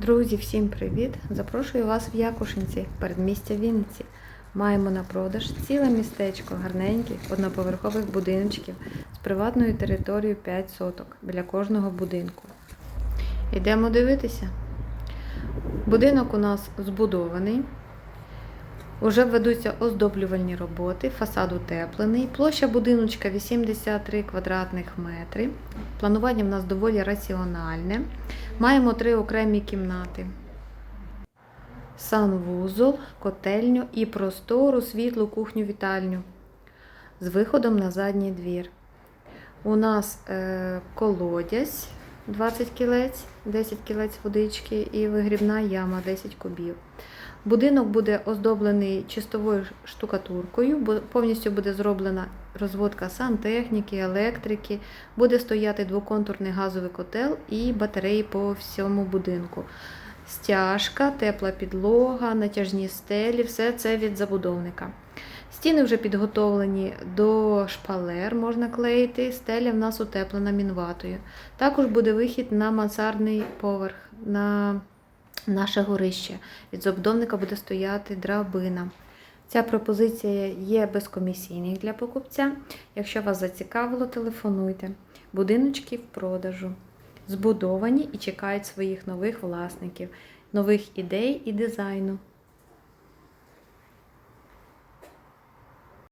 Друзі, всім привіт! Запрошую вас в Якушинці, передмістя Вінниці. Маємо на продаж ціле містечко гарненьких одноповерхових будиночків з приватною територією 5 соток біля кожного будинку. Йдемо дивитися. Будинок у нас збудований. Уже ведуться оздоблювальні роботи, фасад утеплений, площа будиночка 83 квадратних метри. Планування в нас доволі раціональне. Маємо три окремі кімнати. Санвузол, котельню і простору, світлу кухню вітальню з виходом на задній двір. У нас е, колодязь 20 кілець, 10 кілець водички і вигрібна яма 10 кубів. Будинок буде оздоблений чистовою штукатуркою, бо повністю буде зроблена розводка сантехніки, електрики, буде стояти двоконтурний газовий котел і батареї по всьому будинку. Стяжка, тепла підлога, натяжні стелі, все це від забудовника. Стіни вже підготовлені до шпалер, можна клеїти. Стеля в нас утеплена мінватою. Також буде вихід на мансардний поверх, на наше горище. Від забудовника буде стояти драбина. Ця пропозиція є безкомісійною для покупця. Якщо вас зацікавило, телефонуйте. Будиночки в продажу. Збудовані і чекають своїх нових власників, нових ідей і дизайну.